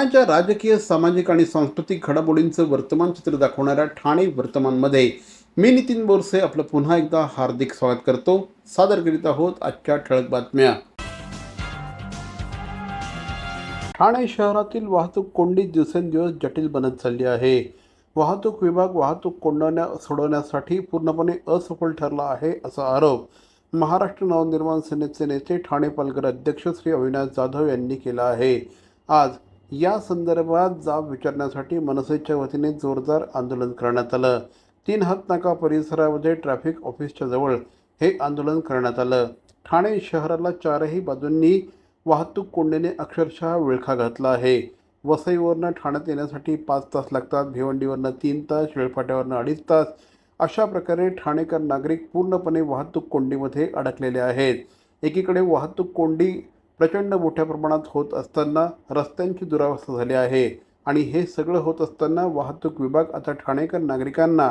ठाण्याच्या राजकीय सामाजिक आणि सांस्कृतिक घडामोडींचं वर्तमान चित्र दाखवणाऱ्या ठाणे वर्तमानमध्ये मी नितीन बोरसे आपलं पुन्हा एकदा हार्दिक स्वागत करतो. सादर करीत आहोत आजच्या ठळक बातम्या. ठाणे शहरातील वाहतूक कोंडी दिवसेंदिवस जटिल बनत चालली आहे. वाहतूक विभाग वाहतूक कोंडवण्या सोडवण्यासाठी पूर्णपणे असफल ठरला आहे असा आरोप महाराष्ट्र नवनिर्माण सेनेचे नेते ठाणे पालघर अध्यक्ष श्री अविनाश जाधव यांनी केला आहे. आज या संदर्भात जाब विचारण्यासाठी मनसेच्या वतीने जोरदार आंदोलन करण्यात आलं. तीन हात नाका परिसरामध्ये ट्रॅफिक ऑफिसच्या जवळ हे आंदोलन करण्यात आलं. ठाणे शहराला चारही बाजूंनी वाहतूक कोंडीने अक्षरशः विळखा घातला आहे. वसईवरनं ठाण्यात येण्यासाठी पाच तास लागतात भिवंडीवरनं तीन तास शेळफाट्यावरनं अडीच तास. अशा प्रकारे ठाणेकर नागरिक पूर्णपणे वाहतूक कोंडीमध्ये अडकलेले आहेत. एकीकडे वाहतूक कोंडी प्रचंड मोठ्या प्रमाणात होत असताना रस्त्यांची दुरावस्था झाली आहे. आणि हे सगळं होत असताना वाहतूक विभाग आता ठाणेकर नागरिकांना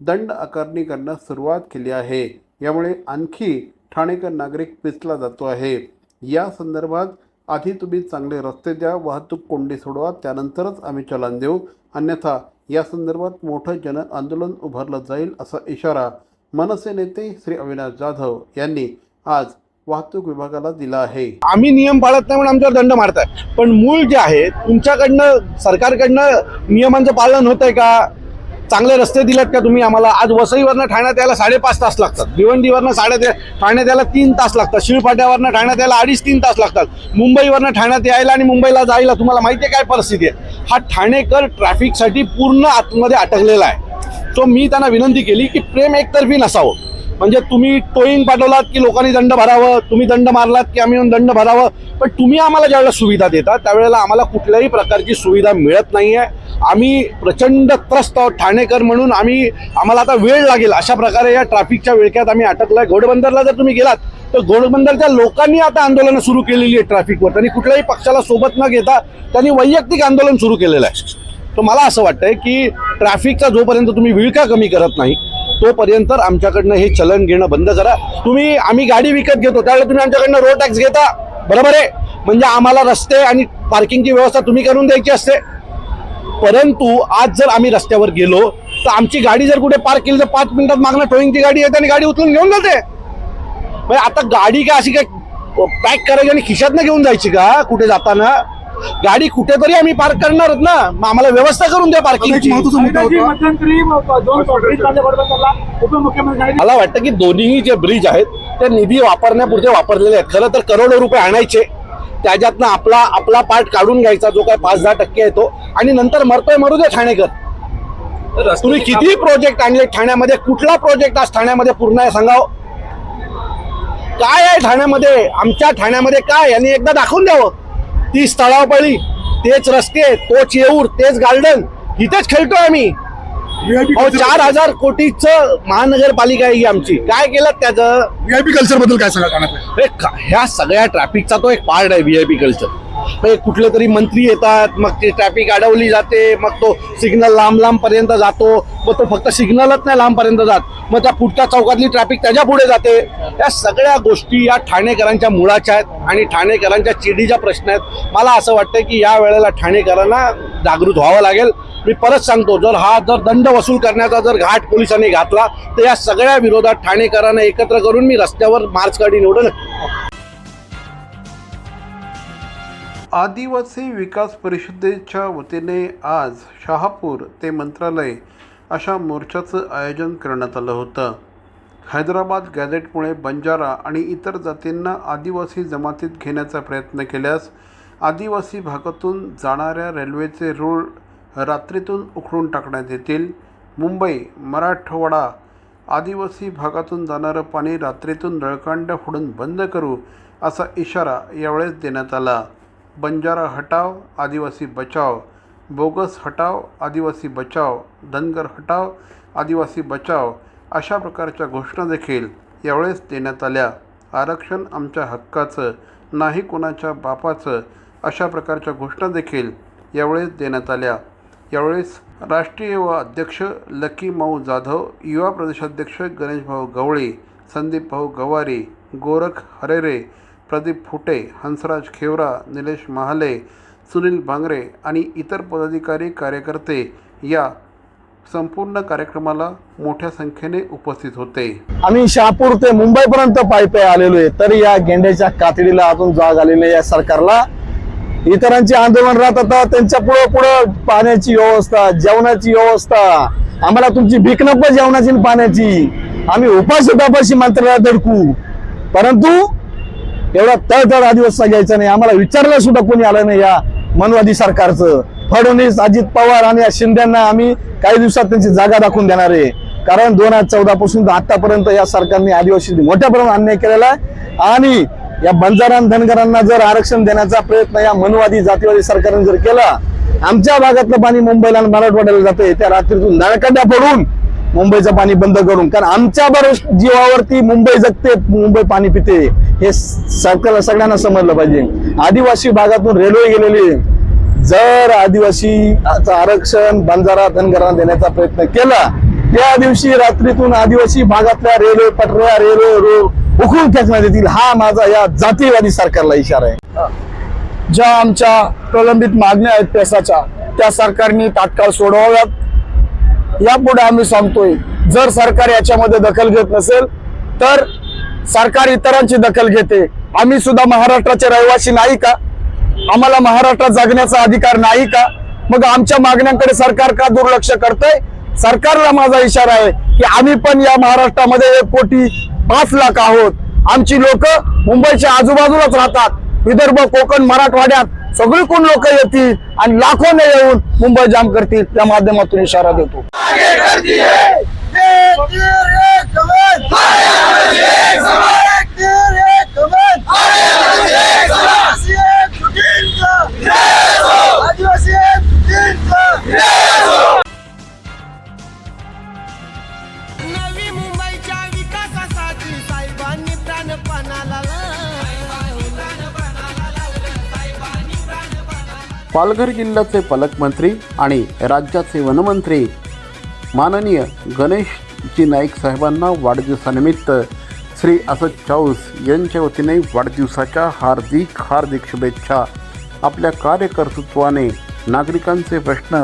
दंड आकारणी करण्यास सुरुवात केली आहे. यामुळे आणखी ठाणेकर नागरिक पिचला जातो आहे. या संदर्भात आधी तुम्ही चांगले रस्ते द्या वाहतूक कोंडी सोडवा त्यानंतरच आम्ही चलन देऊ. अन्यथा या संदर्भात मोठं जन आंदोलन उभारलं जाईल असा इशारा मनसे नेते श्री अविनाश जाधव यांनी आज वाहतूक विभागाला दिला आहे. आम्ही नियम पाळत नाही म्हणून आमच्यावर दंड मारताय. पण मूळ जे आहे तुमच्याकडनं सरकारकडनं नियमांचं पालन होत आहे का? चांगले रस्ते दिलेत का तुम्ही आम्हाला? आज वसईवरनं ठाण्यात यायला साडेपाच तास लागतात. भिवंडीवरनं साडे ठाण्यात यायला तीन तास लागतात. शिळपाट्यावरनं ठाण्यात यायला अडीच तीन तास लागतात. मुंबईवरनं ठाण्यात यायला आणि मुंबईला जायला तुम्हाला माहिती आहे काय परिस्थिती आहे? हा ठाणेकर ट्रॅफिकसाठी पूर्ण आतमध्ये अटकलेला आहे. सो मी त्यांना विनंती केली की प्रेम एकतर्फी नसावं. म्हणजे तुम्ही टोईंग पाठवलात की लोकांनी दंड भरावं तुम्ही दंड मारलात की आम्ही येऊन दंड भरावं पण तुम्ही आम्हाला ज्यावेळेला सुविधा देता त्यावेळेला आम्हाला कुठल्याही प्रकारची सुविधा मिळत नाही आहे आम्ही प्रचंड त्रस्त आहोत ठाणेकर म्हणून आम्ही आम्हाला आता वेळ लागेल. अशा प्रकारे या ट्रॅफिकच्या विळख्यात आम्ही अटकलोय. घोडबंदरला जर तुम्ही गेलात तर घोडबंदरच्या लोकांनी आता आंदोलनं सुरू केलेली आहे ट्रॅफिकवर. त्यांनी कुठल्याही पक्षाला सोबत न घेता त्यांनी वैयक्तिक आंदोलन सुरू केलेलं आहे. तर मला असं वाटतंय की ट्रॅफिकचा जोपर्यंत तुम्ही विळखा कमी करत नाही तोपर्यंत आमच्याकडनं हे चलन घेणं बंद करा. तुम्ही आम्ही गाडी विकत घेतो त्यावेळेला तुम्ही आमच्याकडनं रोड टॅक्स घेता. बरोबर आहे? म्हणजे आम्हाला रस्ते आणि पार्किंगची व्यवस्था तुम्ही करून द्यायची असते. परंतु आज जर आम्ही रस्त्यावर गेलो तर आमची गाडी जर कुठे पार्क केली तर पाच मिनिटात मागणं टोईंगची गाडी येते आणि गाडी उचलून घेऊन जाते. म्हणजे आता गाडी काय अशी काय पॅक करायची आणि खिशातनं घेऊन जायची का? कुठे जाताना? गाडी कुठेतरी आम्ही पार्क करणार ना. मग आम्हाला व्यवस्था करून द्या पार्किंगची महत्त्वाचा मुद्दा होता. मध्यंतरी दोन ब्रिज बांधले घोडबंदरला उपमुख्यमंत्री मला वाटतं की दोन्ही जे ब्रिज आहेत ते निधी वापरण्यापुरते वापरलेले आहेत. खरं तर करोडो रुपये आणायचे. त्याच्यातनं आपला आपला पार्ट काढून घ्यायचा जो काय पाच दहा टक्के येतो आणि नंतर मरतोय मरू दे ठाणेकर. तुम्ही किती प्रोजेक्ट आणले ठाण्यामध्ये कुठला प्रोजेक्ट आज ठाण्यामध्ये पूर्ण आहे सांगाव? काय आहे ठाण्यामध्ये? आमच्या ठाण्यामध्ये काय यांनी एकदा दाखवून द्यावं. ती स्थळावपळी तेच रस्ते तोच येऊर तेच गार्डन इथेच खेळतोय आम्ही. चार हजार कोटीचं महानगरपालिका आहे ही आमची. काय केलं त्याचं? व्हीआयपी कल्चरबद्दल काय सांगा ह्या सगळ्या ट्रॅफिकचा तो एक पार्ट आहे व्हीआयपी कल्चर म्हणजे कुठले तरी मंत्री येतात मग ती ट्रॅफिक अडवली जाते मग तो सिग्नल लांब लांब पर्यंत जातो. मग तो फक्त सिग्नलच नाही लांब पर्यंत जात. मग त्या पुढच्या चौकातली ट्रॅफिक त्याच्या पुढे जाते. या सगळ्या गोष्टी या ठाणेकरांच्या मुळाच्या आहेत आणि ठाणेकरांच्या चिडीच्या प्रश्न आहेत. मला असं वाटतं की या वेळेला ठाणेकरांना जागृत व्हावं लागेल. मी परत सांगतो जर हा जर दंड वसूल करण्याचा जर घाट पोलिसांनी घातला तर या सगळ्या विरोधात ठाणेकरांना एकत्र करून मी रस्त्यावर मार्च काढी निवडून आदिवासी विकास परिषदेच्या वतीने आज शहापूर ते मंत्रालय अशा मोर्चाचं आयोजन करण्यात आलं होतं. हैदराबाद गॅझेटमुळे बंजारा आणि इतर जातींना आदिवासी जमातीत घेण्याचा प्रयत्न केल्यास आदिवासी भागातून जाणाऱ्या रेल्वेचे रूळ रात्रीतून उखडून टाकण्यात येतील. मुंबई मराठवाडा आदिवासी भागातून जाणारं पाणी रात्रीतून नळकांड फोडून बंद करू असा इशारा यावेळेस देण्यात आला. बंजारा हटाव आदिवासी बचाव बोगस हटाव आदिवासी बचाव धनगर हटाव आदिवासी बचाव अशा प्रकारच्या घोषणा देखील यावेळेस देण्यात आल्या. आरक्षण आमच्या हक्काचं नाही कोणाच्या बापाचं अशा प्रकारच्या घोषणा देखील यावेळेस देण्यात आल्या. यावेळेस राष्ट्रीय युवा अध्यक्ष लकी माऊ जाधव युवा प्रदेशाध्यक्ष गणेशभाऊ गवळे गवळी संदीप भाऊ गवारी गोरख हरेरे प्रदीप फुटे हंसराज खेवरा निलेश महाले सुनील भांगरे आणि इतर पदाधिकारी कार्यकर्ते या संपूर्ण कार्यक्रमाला मोठ्या संख्येने उपस्थित होते. आम्ही शहापूर ते मुंबईपर्यंत पायी आलेलो आहे तरी या गेंड्याच्या कातडीला अजून जाग आलेली नाही या सरकारला. इतरांचे आंदोलन राहत आता त्यांच्या पुढं पुढं पाण्याची व्यवस्था जेवणाची व्यवस्था. आम्हाला तुमची भीक नको जेवणाची आणि पाण्याची. आम्ही उपाशी तापाशी मंत्र्याला धडकू. परंतु एवढा तळतळ आदिवासी घ्यायचा नाही. आम्हाला विचारलं सुद्धा कोणी आलं नाही या मनवादी सरकारचं. फडणवीस अजित पवार आणि या शिंद्यांना आम्ही काही दिवसात त्यांची जागा दाखवून देणार आहे. कारण दोन हजार चौदा पासून आतापर्यंत या सरकारने आदिवासी मोठ्या प्रमाणात अन्याय केलेला आहे. आणि या बंजारा धनगरांना जर आरक्षण देण्याचा प्रयत्न या मनवादी जातीवादी सरकारने जर केला आमच्या भागातलं पाणी मुंबईला आणि मराठवाड्याला जाते त्या रात्रीतून नळकड्या पडून मुंबईचं पाणी बंद करून. कारण आमच्या बरोबर जीवावरती मुंबई जगते मुंबई पाणी पिते. हे सरकारला सगळ्यांना समजलं पाहिजे. आदिवासी भागातून रेल्वे गेलेली जर आदिवासी आरक्षण बंजारा धनगरांना देण्याचा प्रयत्न केला त्या दिवशी रात्रीतून आदिवासी भागातल्या रेल्वे पटऱ्या रेल्वे रोड उखळून फेकण्यात येतील. हा माझा या जातीवादी सरकारला इशारा आहे. ज्या आमच्या प्रलंबित मागण्या आहेत पेसाच्या त्या सरकारने तात्काळ सोडवाव्यात. यापुढे आम्ही सांगतोय जर सरकार याच्यामध्ये दखल घेत नसेल तर सरकार इतरांची दखल घेते. आम्ही सुद्धा महाराष्ट्राचे रहिवासी नाही का? आम्हाला महाराष्ट्रात जगण्याचा अधिकार नाही का? मग आमच्या मागण्यांकडे सरकार का दुर्लक्ष करतंय? सरकारला माझा इशारा आहे की आम्ही पण या महाराष्ट्रामध्ये एक कोटी पाच लाख आहोत. आमची लोक मुंबईच्या आजूबाजूलाच राहतात. विदर्भ कोकण मराठवाड्यात सगळी कोण लोक येतील आणि लाखोने येऊन मुंबई जाम करतील त्या माध्यमातून इशारा देतो. आदिवासी पालघर जिल्ह्याचे पालकमंत्री आणि राज्याचे वनमंत्री माननीय गणेशजी नाईक साहेबांना वाढदिवसानिमित्त श्री असद चाऊस यांच्या वतीने वाढदिवसाच्या हार्दिक हार्दिक शुभेच्छा. आपल्या कार्यकर्तृत्वाने नागरिकांचे प्रश्न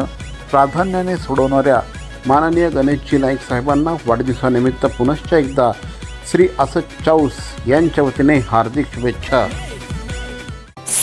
प्राधान्याने सोडवणाऱ्या माननीय गणेशजी नाईक साहेबांना वाढदिवसानिमित्त पुनश्च एकदा श्री असद चाऊस यांच्या वतीने हार्दिक शुभेच्छा.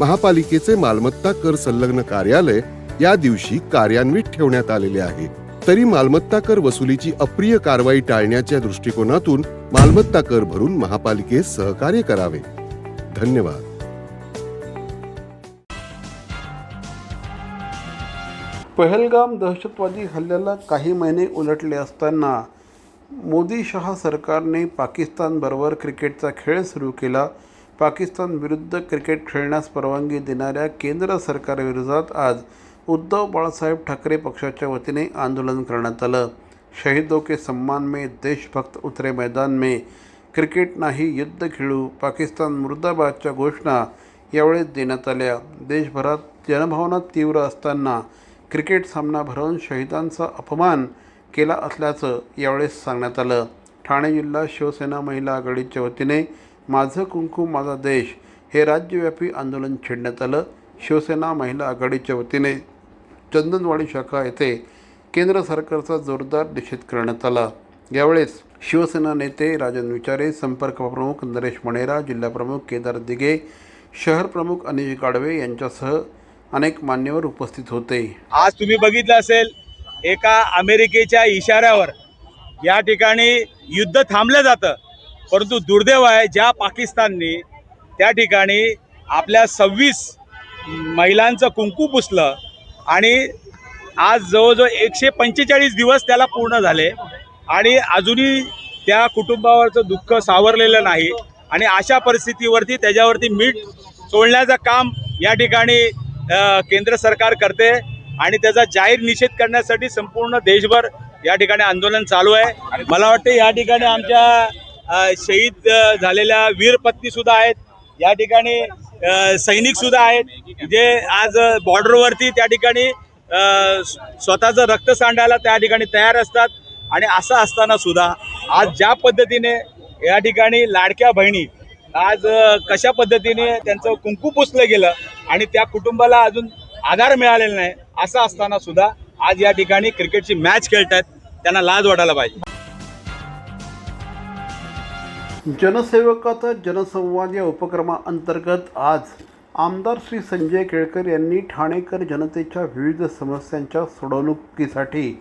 महापालिकेचे मालमत्ता कर संलग्न कार्यालय या दिवशी कार्यान्वित ठेवण्यात आलेले आहे. तरी मालमत्ता कर वसुलीची अप्रिय कारवाई टाळण्याच्या दृष्टिकोनातून मालमत्ता कर भरून महापालिकेस सहकार्य करावे. धन्यवाद. पहलगाम दहशतवादी हल्ल्याला काही महिने उलटले असताना मोदी शहा सरकारने पाकिस्तानबरोबर क्रिकेटचा खेळ सुरू केला. पाकिस्तान विरुद्ध क्रिकेट खेळण्यास परवानगी देणाऱ्या केंद्र सरकारविरोधात आज उद्धव बाळासाहेब ठाकरे पक्षाच्या वतीने आंदोलन करण्यात आलं. शहीदों के सम्मान में देशभक्त उतरे मैदान में. क्रिकेट नाही युद्ध खेळू पाकिस्तान मुर्दाबादच्या घोषणा यावेळेस देण्यात आल्या. देशभरात जनभावना तीव्र असताना क्रिकेट सामना भरवून शहीदांचा अपमान केला असल्याचं यावेळेस सांगण्यात आलं. ठाणे जिल्हा शिवसेना महिला आघाडीच्या वतीने माझं कुंकू माझा देश हे राज्यव्यापी आंदोलन छेडण्यात आलं. शिवसेना महिला आघाडीच्या वतीने चंदनवाडी शाखा येथे केंद्र सरकारचा जोरदार निषेध करण्यात आला. यावेळेस शिवसेना नेते राजन विचारे संपर्क प्रमुख नरेश मणेरा जिल्हाप्रमुख केदार दिघे शहर प्रमुख अनिल गाडवे यांच्यासह अनेक मान्यवर उपस्थित होते. आज तुम्ही बघितलं असेल एका अमेरिकेच्या इशाऱ्यावर या ठिकाणी युद्ध थांबलं जातं. परंतु दुर्दैव आहे ज्या पाकिस्ताननी त्या ठिकाणी आपल्या सव्वीस महिलांचं कुंकू पुसलं आणि आज जवळजवळ एकशे पंचेचाळीस दिवस त्याला पूर्ण झाले आणि अजूनही त्या कुटुंबावरचं दुःख सावरलेलं नाही आणि अशा परिस्थितीवरती त्याच्यावरती मीठ सोडण्याचं काम या ठिकाणी केंद्र सरकार करते आणि त्याचा जाहीर निषेध करण्यासाठी संपूर्ण देशभर या ठिकाणी आंदोलन चालू आहे. मला वाटतं या ठिकाणी आमच्या शहीद झालेल्या वीर पत्नी सुद्धा आहेत. या ठिकाणी सैनिक सुद्धा आहेत. जे आज बॉर्डरवरती त्या ठिकाणी स्वतःचं रक्त सांडायला त्या ठिकाणी तयार असतात. आणि असं असताना सुद्धा आज ज्या पद्धतीने या ठिकाणी लाडक्या बहिणी आज कशा पद्धतीने त्यांचं कुंकू पुसलं गेलं आणि त्या कुटुंबाला अजून आधार मिळालेला नाही असं असताना सुद्धा आज या ठिकाणी क्रिकेटची मॅच खेळतात त्यांना लाज वाटायला पाहिजे. जनसेवकाचा जनसंवाद या उपक्रमाअंतर्गत आज आमदार श्री संजय केळकर यांनी ठाणेकर जनतेच्या विविध समस्यांच्या सोडवणुकीसाठी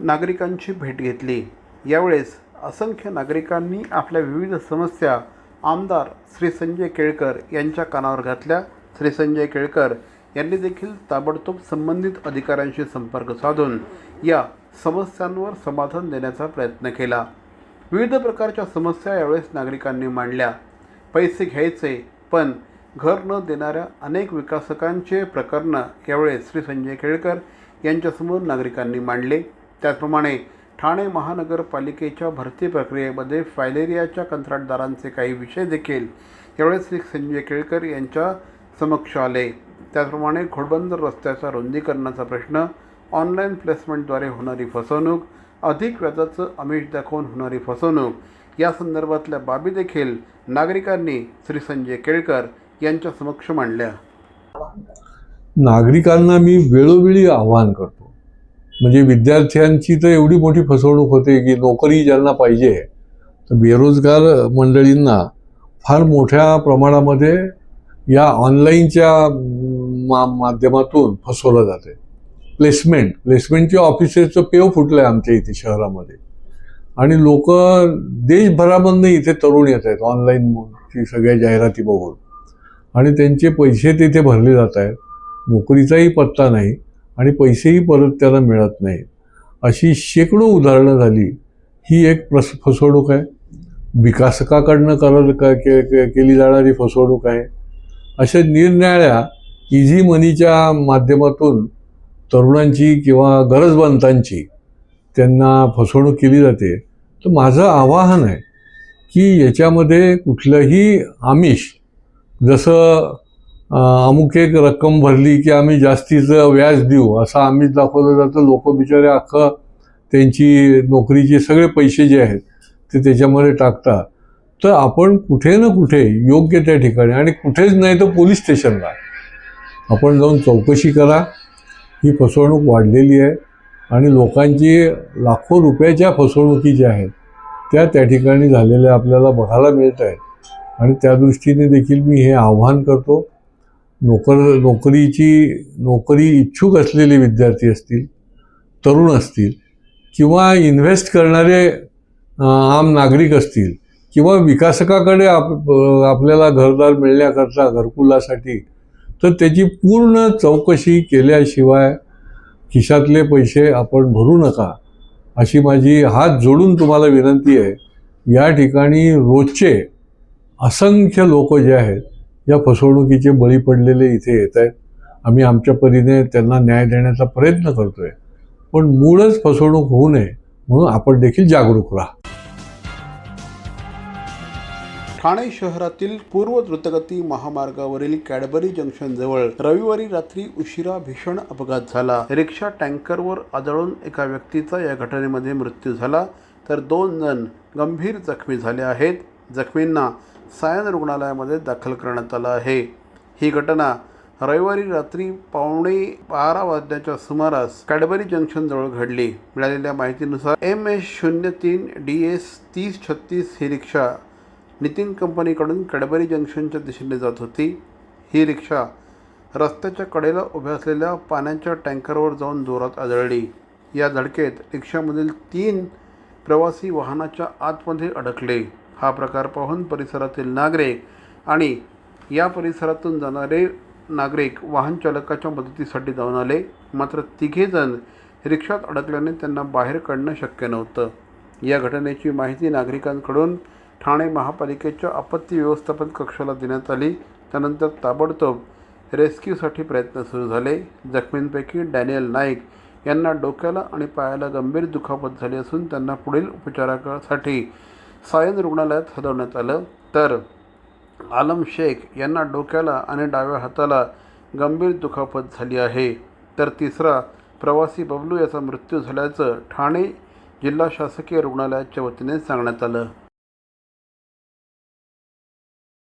नागरिकांची भेट घेतली. यावेळेस असंख्य नागरिकांनी आपल्या विविध समस्या आमदार श्री संजय केळकर यांच्या कानावर घातल्या. श्री संजय केळकर यांनी देखील ताबडतोब संबंधित अधिकाऱ्यांशी संपर्क साधून या समस्यांवर समाधान देण्याचा प्रयत्न केला. विविध प्रकारच्या समस्या यावेळेस नागरिकांनी मांडल्या. पैसे घ्यायचे पण घर न देणाऱ्या अनेक विकासकांचे प्रकरणं यावेळेस श्री संजय केळकर यांच्यासमोर नागरिकांनी मांडले. त्याचप्रमाणे ठाणे महानगरपालिकेच्या भरती प्रक्रियेमध्ये फायलेरियाच्या कंत्राटदारांचे काही विषय देखील यावेळेस श्री संजय केळकर यांच्या समक्ष आले. त्याचप्रमाणे घोडबंदर रस्त्याच्या रुंदीकरणाचा प्रश्न ऑनलाईन प्लेसमेंटद्वारे होणारी फसवणूक अधिक व्याजाचं आमिष दाखवून होणारी फसवणूक. या संदर्भातल्या बाबी देखील नागरिकांनी श्री संजय केळकर यांच्या समक्ष मांडल्या. नागरिकांना मी वेळोवेळी आवाहन करतो. म्हणजे विद्यार्थ्यांची तर एवढी मोठी फसवणूक होते की नोकरी ज्यांना पाहिजे तर बेरोजगार मंडळींना फार मोठ्या प्रमाणामध्ये या ऑनलाईनच्या मा माध्यमातून फसवलं जाते. प्लेसमेंट प्लेसमेंटच्या ऑफिसेसचं पेव फुटलं आहे आमच्या इथे शहरामध्ये. आणि लोक देशभरामधनं इथे तरुण येत आहेत ऑनलाईन सगळ्या जाहिराती बघून. आणि त्यांचे पैसे तिथे भरले जात आहेत. नोकरीचाही पत्ता नाही आणि पैसेही परत त्याला मिळत नाही अशी शेकडो उदाहरणं झाली. ही एक प्रस फसवणूक आहे. विकासकाकडनं करत क के के- केली जाणारी फसवणूक आहे. अशा निरनिराळ्या इझी मनीच्या माध्यमातून तरुणांची किंवा गरजवंतांची त्यांना फसवणूक केली जाते. तर माझं आवाहन आहे की याच्यामध्ये कुठलंही आमिष जसं अमुक एक रक्कम भरली की आम्ही जास्तीचं व्याज देऊ असं आमिष दाखवलं जातं. लोक बिचारे अख्खं त्यांची नोकरीचे सगळे पैसे जे आहेत ते त्याच्यामध्ये टाकतात. तर आपण कुठे ना कुठे योग्य त्या ठिकाणी आणि कुठेच नाही तर पोलीस स्टेशनला. आपण जाऊन चौकशी करा. ही फसवणूक वाढलेली आहे आणि लोकांची लाखो रुपयाच्या फसवणुकी ज्या आहेत. त्या त्या ठिकाणी झालेल्या आपल्याला बघायला मिळत आहेत. आणि त्या दृष्टीने देखील मी हे आव्हान करतो. नोकर नोकरीची नोकरी इच्छुक असलेले विद्यार्थी असतील तरुण असतील किंवा इन्व्हेस्ट करणारे आम नागरिक असतील किंवा विकासकाकडे आप आपल्याला घरदार मिळण्याकरता घरकुलासाठी तर त्याची पूर्ण चौकशी केल्याशिवाय खिशातले पैसे आपण भरू नका अशी माझी हात जोडून तुम्हाला विनंती आहे. या ठिकाणी रोजचे असंख्य लोक जे आहेत या फसवणुकीचे बळी पडलेले इथे येत आहेत. आम्ही आमच्या परीने त्यांना न्याय देण्याचा प्रयत्न करतोय. पण मूळच फसवणूक होऊ नये म्हणून आपण देखील जागरूक राहा. ठाणे शहरातील पूर्व द्रुतगती महामार्गावरील कॅडबरी जंक्शन जवळ रविवारी रात्री उशिरा भीषण अपघात झाला. रिक्षा टँकरवर आदळून एका व्यक्तीचा या घटनेमध्ये मृत्यू झाला. तर दोन जण गंभीर जखमी झाले आहेत. जखमींना सायन रुग्णालयामध्ये दाखल करण्यात आलं आहे. ही घटना रविवारी रात्री पावणे बारा वाजण्याच्या सुमारास कॅडबरी जंक्शनजवळ घडली. मिळालेल्या माहितीनुसार एम एस शून्य तीन डी एस तीस छत्तीस ही रिक्षा नितीन कंपनीकडून कॅडबरी जंक्शनच्या दिशेने जात होती. ही रिक्षा रस्त्याच्या कडेला उभ्या असलेल्या पाण्याच्या टँकरवर जाऊन जोरात आदळली. या धडकेत रिक्षामधील तीन प्रवासी वाहनाच्या आतमध्ये अडकले. हा प्रकार पाहून परिसरातील नागरिक आणि या परिसरातून जाणारे नागरिक वाहन चालकाच्या मदतीसाठी जाऊन आले. मात्र तिघेजण रिक्षात अडकल्याने त्यांना बाहेर काढणं शक्य नव्हतं. या घटनेची माहिती नागरिकांकडून ठाणे महापालिकेच्या आपत्ती व्यवस्थापन कक्षाला देण्यात आली. त्यानंतर ताबडतोब रेस्क्यूसाठी प्रयत्न सुरू झाले. जखमींपैकी डॅनियल नाईक यांना डोक्याला आणि पायाला गंभीर दुखापत झाली असून त्यांना पुढील उपचारासाठी सायन रुग्णालयात हलवण्यात आलं. तर आलम शेख यांना डोक्याला आणि डाव्या हाताला गंभीर दुखापत झाली आहे. तर तिसरा प्रवासी बबलू याचा मृत्यू झाल्याचं ठाणे जिल्हा शासकीय रुग्णालयाच्या वतीने सांगण्यात आलं.